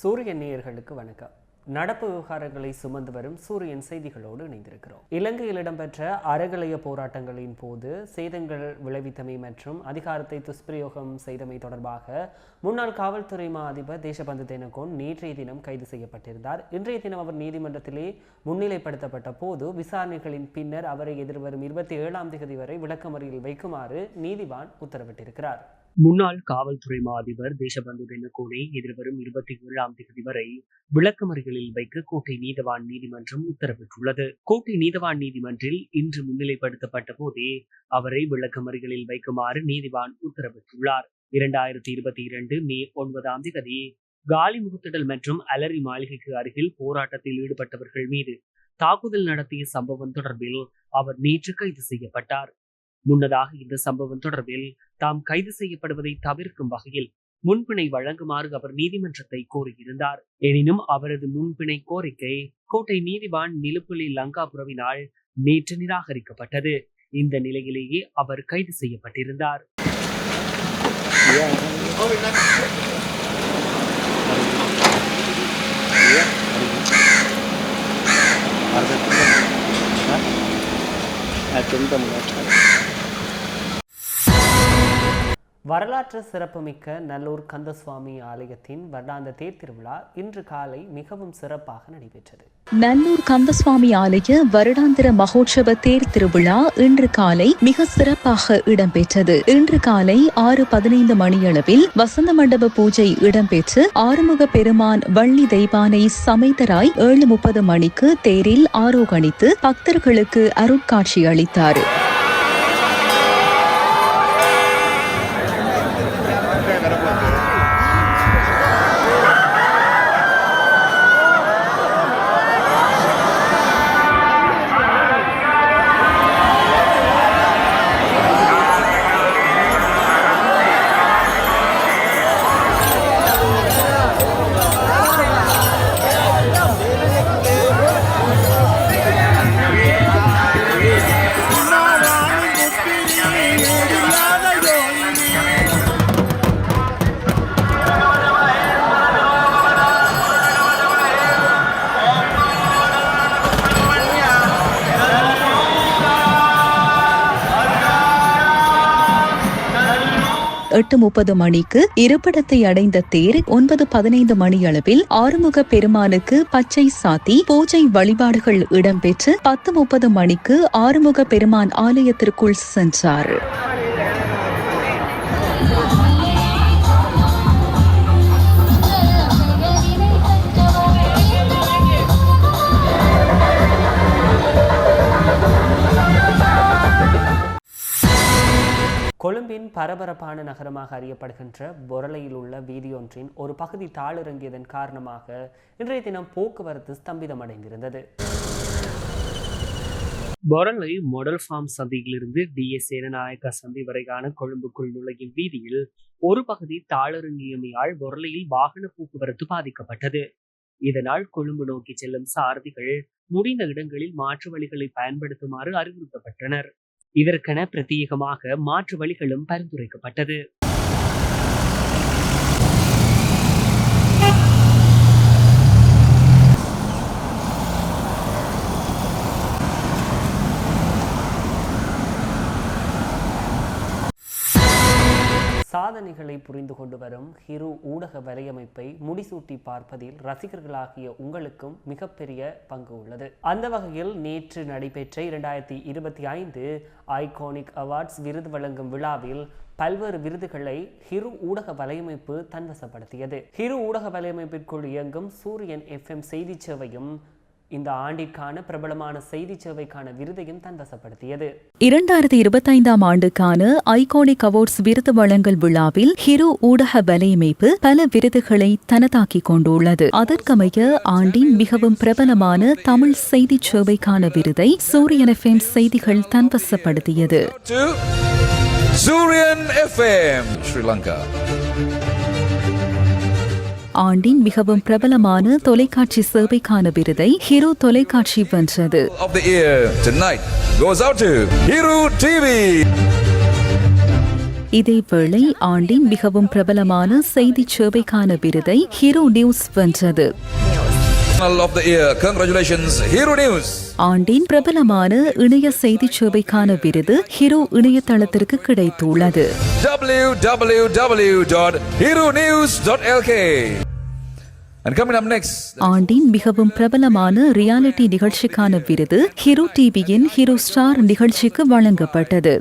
சூரிய நேயர்களுக்கு வணக்கம். நடப்பு விவகாரங்களை சுமந்து வரும் சூரியன் செய்திகளோடு இணைந்திருக்கிறோம். இலங்கையில் இடம்பெற்ற அறகலைய போராட்டங்களின் போது சேதங்கள் விளைவித்தமை மற்றும் அதிகாரத்தை துஷ்பிரயோகம் செய்தமை தொடர்பாக முன்னாள் காவல்துறை மா அதிபர் தேசபந்து தினகோன் நேற்றைய தினம் கைது செய்யப்பட்டிருந்தார். இன்றைய தினம் அவர் நீதிமன்றத்திலே முன்னிலைப்படுத்தப்பட்ட போது விசாரணைகளின் பின்னர் அவரை எதிர்வரும் இருபத்தி ஏழாம் தேதி வரை விளக்கமறியில் வைக்குமாறு நீதிவான் உத்தரவிட்டிருக்கிறார். முன்னாள் காவல்துறை மா அதிபர் தேசபந்து தென்னகோனை எதிர்வரும் இருபத்தி ஏழாம் தேதி வரை விளக்கமறிகளில் வைக்க கோட்டை நீதவான் நீதிமன்றம் உத்தரவிட்டுள்ளது. கோட்டை நீதவான் நீதிமன்றில் இன்று முன்னிலைப்படுத்தப்பட்ட போதே அவரை விளக்கமறிகளில் வைக்குமாறு நீதிவான் உத்தரவிட்டுள்ளார். இரண்டாயிரத்தி இருபத்தி இரண்டு மே ஒன்பதாம் தேதி காலி முகத்திடல் மற்றும் அலரி மாளிகைக்கு அருகில் போராட்டத்தில் ஈடுபட்டவர்கள் மீது தாக்குதல் நடத்திய சம்பவம் தொடர்பில் அவர் நேற்று கைது செய்யப்பட்டார். முன்னதாக இந்த சம்பவம் தொடர்பில் தாம் கைது செய்யப்படுவதை தவிர்க்கும் வகையில் முன்பிணை வழங்குமாறு அவர் நீதிமன்றத்தை கோரியிருந்தார் எனினும் அவரது முன்பிணை கோரிக்கை கோட்டை நீதிவான் நிலுப்புலி லங்காபுரவினால் நேற்று நிராகரிக்கப்பட்டது இந்த நிலையிலேயே அவர் கைது செய்யப்பட்டிருந்தார் வரலாற்று சிறப்புமிக்க நல்லூர் கந்தசுவாமி ஆலயத்தின் வருடாந்த தேர் திருவிழா இன்று காலை மிகவும் சிறப்பாக நடைபெற்றது. நல்லூர் கந்தசுவாமி ஆலய வருடாந்திர மகோற்சவ தேர் திருவிழா இன்று காலை மிக சிறப்பாக இடம்பெற்றது. இன்று காலை ஆறு பதினைந்து மணியளவில் வசந்த மண்டப பூஜை இடம்பெற்று ஆறுமுக பெருமான் வள்ளி தெய்வானை சமைத்தராய் ஏழு முப்பது மணிக்கு தேரில் ஆரோகணித்து பக்தர்களுக்கு அருட்காட்சி அளித்தார். எட்டு முப்பது மணிக்கு இருப்பிடத்தை அடைந்த தேர் ஒன்பது பதினைந்து மணியளவில் ஆறுமுக பெருமானுக்கு பச்சை சாத்தி பூஜை வழிபாடுகள் இடம்பெற்று பத்து முப்பது மணிக்கு ஆறுமுக பெருமான் ஆலயத்திற்குள் சென்றார். கொழும்பின் பரபரப்பான நகரமாக அறியப்படுகின்ற பொரளையில் உள்ள வீதியொன்றின் ஒரு பகுதி தாளிறங்கியதன் காரணமாக இன்றைய தினம் போக்குவரத்து ஸ்தம்பிதமடைந்திருந்தது. பொரளை மொடல் ஃபார்ம் சந்தியிலிருந்து டி. எஸ். சேனநாயக்க சந்தி வரையான கொழும்புக்குள் நுழையும் வீதியில் ஒரு பகுதி தாளிறங்கியமையால் பொரளையில் வாகன போக்குவரத்து பாதிக்கப்பட்டது. இதனால் கொழும்பு நோக்கி செல்லும் சாரதிகள் முடிந்த இடங்களில் மாற்று வழிகளை பயன்படுத்துமாறு அறிவுறுத்தப்பட்டனர். இதற்கென பிரத்யேகமாக மாற்று வழிகளும் பரிந்துரைக்கப்பட்டது. சாதனைகளை புரிந்து கொண்டு வரும் ஹிரு ஊடக வலையமைப்பை முடிசூட்டி பார்ப்பதில் ரசிகர்களாகிய உங்களுக்கும் மிகப்பெரிய பங்கு உள்ளது. அந்த வகையில் நேற்று நடைபெற்ற இரண்டாயிரத்தி இருபத்தி ஐந்து ஐகானிக் அவார்ட்ஸ் விருது வழங்கும் விழாவில் பல்வேறு விருதுகளை ஹிரு ஊடக வலையமைப்பு தன்வசப்படுத்தியது. ஹிரு ஊடக வலையமைப்பிற்குள் இயங்கும் சூரியன் எஃப்எம் செய்தி சேவையும் இந்த ஆண்டிற்கான பிரபலமான செய்தி சேவைக்கான விருதையும் தன்வசப்படுத்தியது இரண்டாயிரத்தி இருபத்தைந்தாம் ஆண்டுக்கான ஐகானிக் அவார்ட்ஸ் விருது வழங்கல் விழாவில் ஹிரு ஊடக வலையமைப்பு பல விருதுகளை தனதாக்கிக் கொண்டுள்ளது. அதற்கமைய ஆண்டின் மிகவும் பிரபலமான தமிழ் செய்தி சேவைக்கான விருதை சூரியன் எஃப்எம் செய்திகள் தன்வசப்படுத்தியது Zurian FM, Sri Lanka. ஆண்டின் மிகவும் பிரபலமான தொலைக்காட்சி சேவைக்கான விருதை ஹிரு தொலைக்காட்சி வென்றது. இதேவேளை ஆண்டின் மிகவும் பிரபலமான செய்தி சேவைக்கான விருதை ஹீரோ நியூஸ் வென்றது Channel of the year. Congratulations, Hero News. ஆண்டின் பிரபலமான இணைய செய்தி சேவைக்கான விருது ஹீரோ இணையதளத்திற்கு கிடைத்துள்ளது www.heronews.lk. And coming up next, ஆண்டின் மிகவும் பிரபலமான ரியாலிட்டி நிகழ்ச்சிக்கான விருது ஹீரோ டிவியின் ஹீரோ ஸ்டார் நிகழ்ச்சிக்கு வழங்கப்பட்டது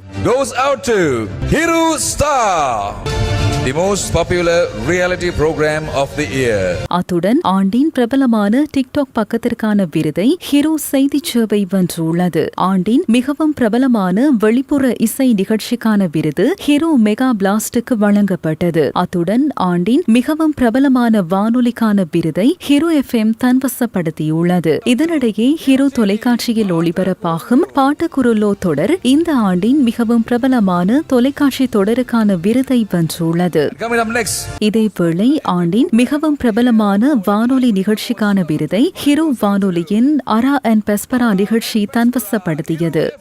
the most popular reality programme of the year அத்துடன் ஆண்டின் பிரபலமான டிக்டாக் பக்கத்திற்கான விருதை ஹீரோ செய்தி சேவை வென்றுள்ளது. ஆண்டின் மிகவும் பிரபலமான வெளிப்புற இசை நிகழ்ச்சிக்கான விருது ஹீரோ மெகா பிளாஸ்டுக்கு வழங்கப்பட்டது. அத்துடன் ஆண்டின் மிகவும் பிரபலமான வானொலிக்கான விருதை ஹீரோ எஃப் எம் தன்வசப்படுத்தியுள்ளது. இதனிடையே ஹீரோ தொலைக்காட்சியில் ஒளிபரப்பாகும் பாட்டுக்குருளோ தொடர் இந்த ஆண்டின் மிகவும் பிரபலமான தொலைக்காட்சி தொடருக்கான விருதை வென்றுள்ளது. Next, இதேவேளை ஆண்டின் மிகவும் பிரபலமான வானொலி நிகழ்ச்சிக்கான விருதை ஹிரு வானொலியின் அரா அண்ட் பெஸ்பரா நிகழ்ச்சி தன்வசப்படுத்தியது.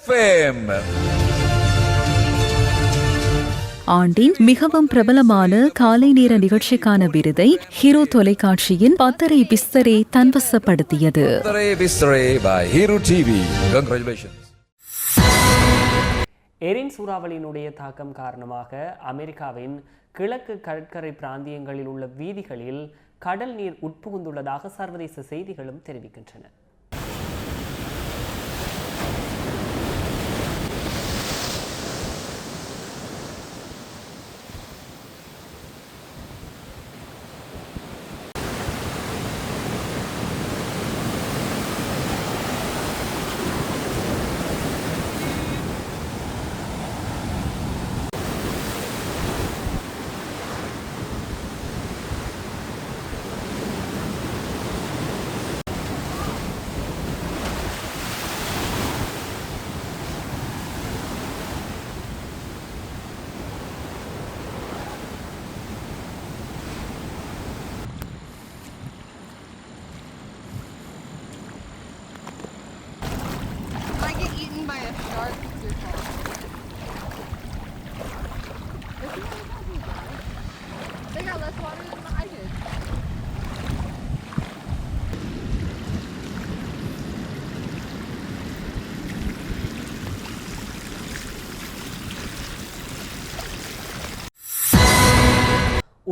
ஆண்டின் மிகவும் பிரபலமான காலை நேர நிகழ்ச்சிக்கான விருதை ஹீரோ தொலைக்காட்சியின் பத்தரை பிஸ்தரே தன்வசப்படுத்தியது. எரின் சூறாவளியினுடைய தாக்கம் காரணமாக அமெரிக்காவின் கிழக்கு கடற்கரை பிராந்தியங்களில் உள்ள வீதிகளில் கடல் நீர் உட்புகுந்துள்ளதாக சர்வதேச செய்திகளும் தெரிவிக்கின்றன.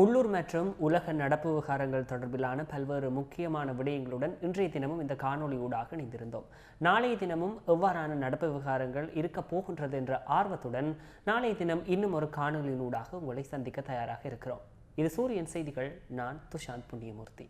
உள்ளூர் மற்றும் உலக நடப்பு விவகாரங்கள் தொடர்பிலான பல்வேறு முக்கியமான விடயங்களுடன் இன்றைய தினமும் இந்த காணொளியூடாக இணைந்திருந்தோம். நாளைய தினமும் எவ்வாறான நடப்பு விவகாரங்கள் இருக்கப் போகின்றது என்ற ஆர்வத்துடன் நாளைய தினம் இன்னும் ஒரு காணொளியினூடாக உங்களை சந்திக்க தயாராக இருக்கிறோம். இது சூரியன் செய்திகள் நான் துஷாந்த் புண்ணியமூர்த்தி.